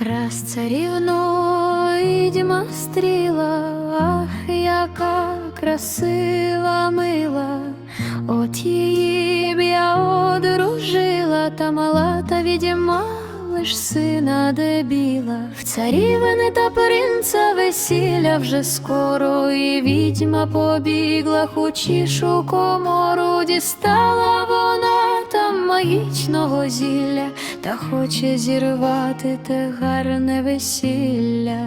Раз царівну відьма стріла, ах, яка красива мила, от її б я одружила, та мала та відьма лиш сина дебіла. В царівни та принца весілля вже скоро, і відьма побігла, хучішу комору, дістала вона магічного зілля, та хоче зірвати те гарне весілля.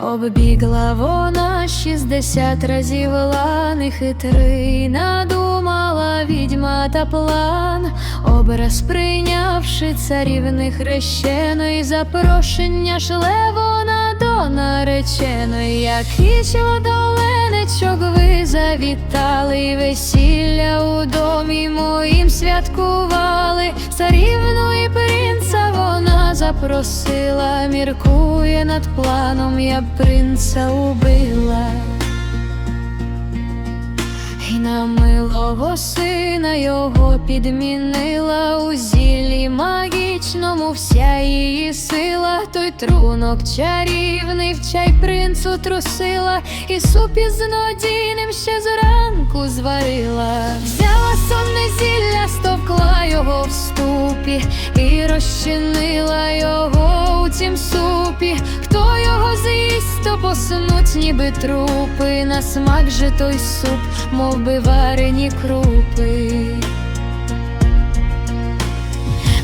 Оббігла вона шістдесят разів лани хитрий, надумала відьма та план, образ прийнявши царівни хрещеної, запрошення шле вона нареченої, як ішла до ленечок, ви завітали, весілля у домі моїм святкували, царівну і принца вона запросила, міркує над планом, я принца убила. На милого сина його підмінила у зіллі магічному вся її сила, той трунок чарівний в чай принцу трусила, і суп із знодійним ще зранку зварила. Взяла сонне зілля, стовкла його в ступі і розчинила його у цім супі. Хто його з'їсть, то поснуть, ніби трупи, на смак же той суп, мов би варені крупи.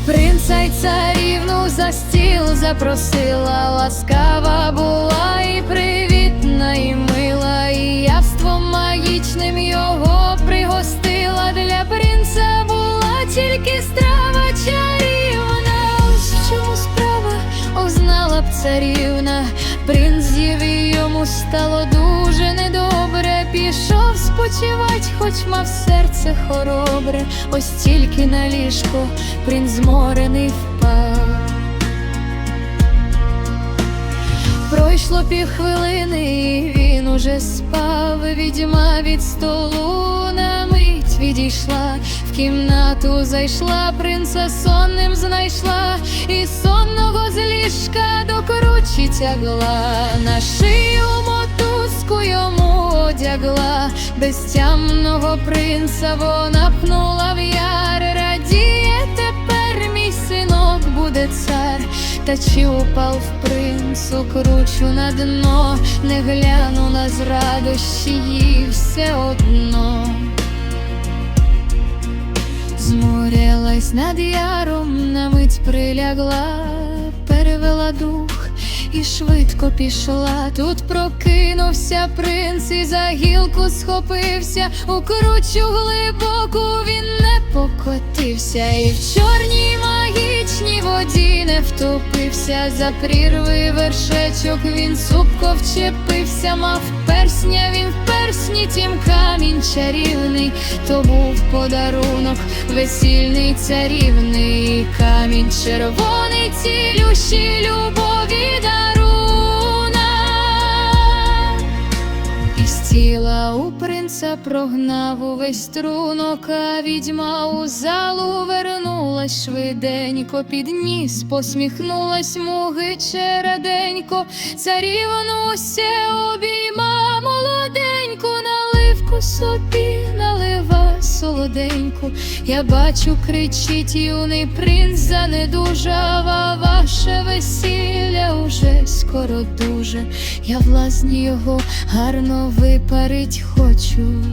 Принца й царівну за стіл запросила, ласкава була і привітна, і мила, і явством магічним його пригостила. Для принца була тільки страва чарівна. Ось в чому справа, узнала б царівна. Принц з'їв йому стало дуже недобре. Пішов спочивать, хоч мав серце хоробре. Ось тільки на ліжко принц зморений впав. Пройшло півхвилини, і він уже спав. Відьма від столу на мить відійшла, в кімнату зайшла, принца сонним знайшла, і сонного з ліжка до кручі тягла, на шию мотузку йому одягла, безтямного принца вона пхнула в яр, радіє тепер мій синок буде цар. Та чи упав в принцу кручу на дно, не глянула з радощі їй все одно. Зморялась над яром, на мить прилягла, перевела дух і швидко пішла. Тут прокинувся принц і за гілку схопився, у кручу глибоку він не покотився, і в чорній магічній воді не втопився, за прірви вершечок він супко вчепився, мав персня, він в персні тім камінь чарівний, то був подарунок, весільний царівний камінь червоний, цілющий любові даруна. Тіла у принца прогнав увесь трунок, а відьма у залу вернулась швиденько, підніс, посміхнулась муги череденько, царівну усе обійма молоденьку, наливку собі налива солоденьку. Я бачу, кричить юний принц занедужава, ваше весілля уже скоро дуже. Я власні його гарно випарить хочу.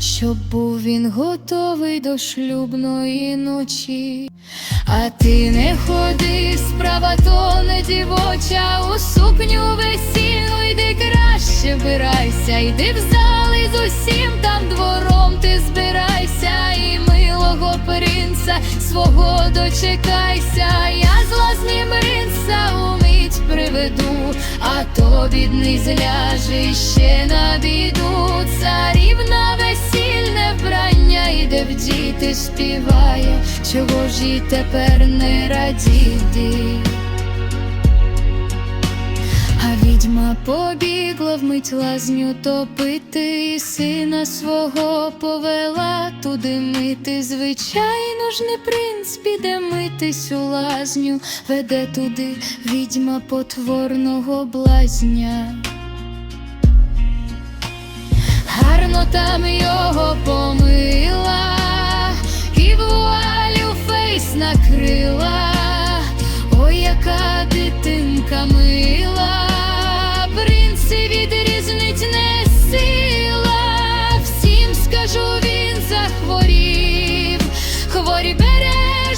Щоб був він готовий до шлюбної ночі. А ти не ходи, справа то не дівоча, у сукню весільну йди краще вбирайся, йди в зал з усім там двором. Ти збирайся, і милого принца свого дочекайся, я з лазні принца умить приведу, а то бідний зляже ще на біду, царівна весільне вбрання іде в діти співає, чого ж і тепер не радіти. Відьма побігла вмить лазню топити, і сина свого повела туди мити. Звичайно ж, не принц піде митись у лазню, веде туди відьма потворного блазня. Гарно там його помила,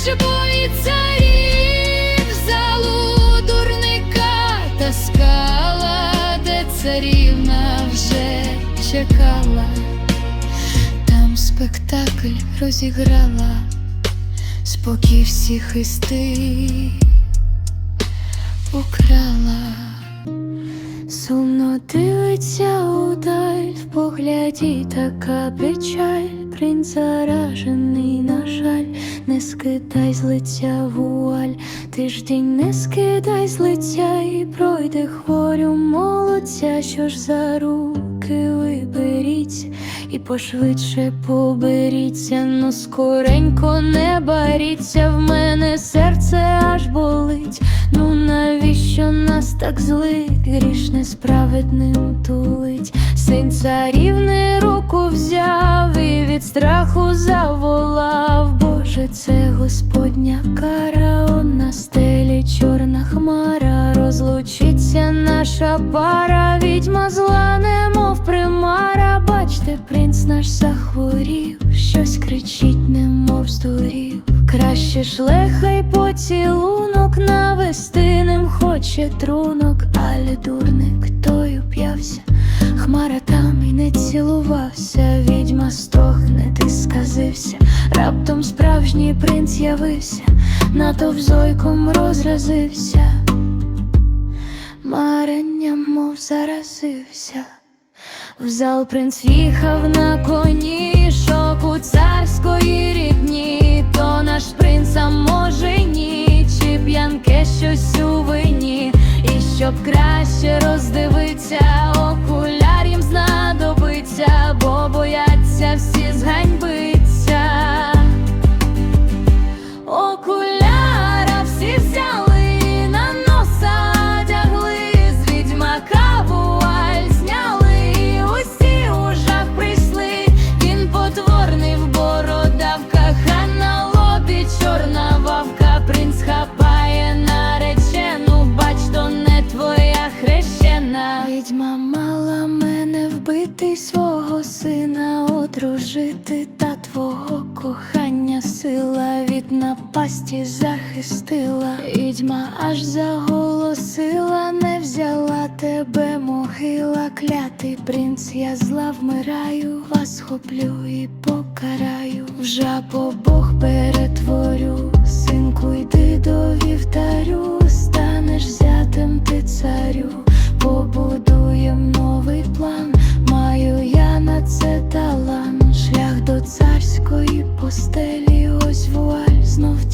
береж боїться царів, залу дурника таскала, де царівна вже чекала, там спектакль розіграла, спокій всіх істи украла. Сумно дивиться удаль, в погляді така печаль, принц заражений, на жаль, не скидай з лиця вуаль, тиждень не скидай з лиця і пройде хворю. Молодця, що ж за руки виберіться, і пошвидше поберіться, но скоренько не баріться, в мене серце аж болить. Ну навіщо нас так злить, гріш несправедним тулить, син царівни руку взяв і від страху заволав. Боже, це Господня кара, он на стелі чорна хмара, розлучиться наша пара, відьма зла, немов примара. Бачте, принц наш захворів, щось кричить, немов здурів. Краще ж лехай поцілунок навести ним хоче трунок, але дурник той уп'явся, хмара там і не цілувався, відьма стохне, ти сказився, раптом справжній принц явився, натовп зойком розразився, маренням, мов заразився. В зал принц їхав на коні, шоку царської рідні, то наш принц, а може ні, чи п'янке щось у вині, і щоб краще роздивиться, окуляр напасті захистила. Відьма аж заголосила, не взяла тебе могила, клятий принц, я зла вмираю, вас хоплю і покараю. В жабо Бог перетворю, синку, йди до вівтарю, станеш зятем ти царю, побудуєм новий план. Маю я на це талант, шлях до царської постелі, ось вуаль, знов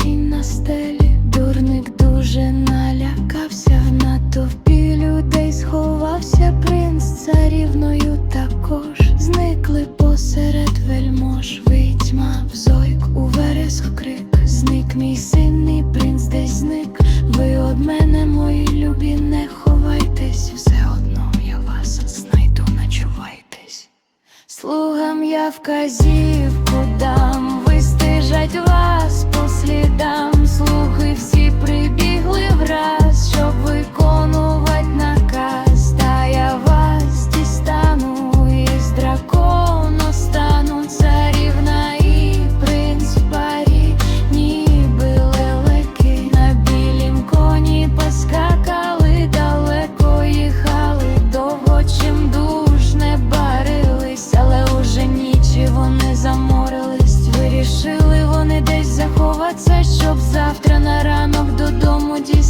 вказівку дам, вистежать вас по слідам.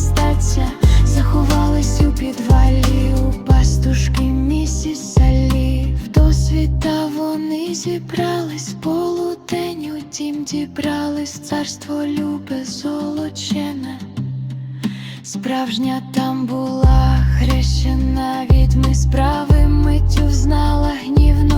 Дістаться. Заховались у підвалі, у пастушки місіс Салі. В досвіта вони зібрались полудень у дім дібрались, царство любе золочене. Справжня там була хрещена. відьми справи миттю взнала, гнівно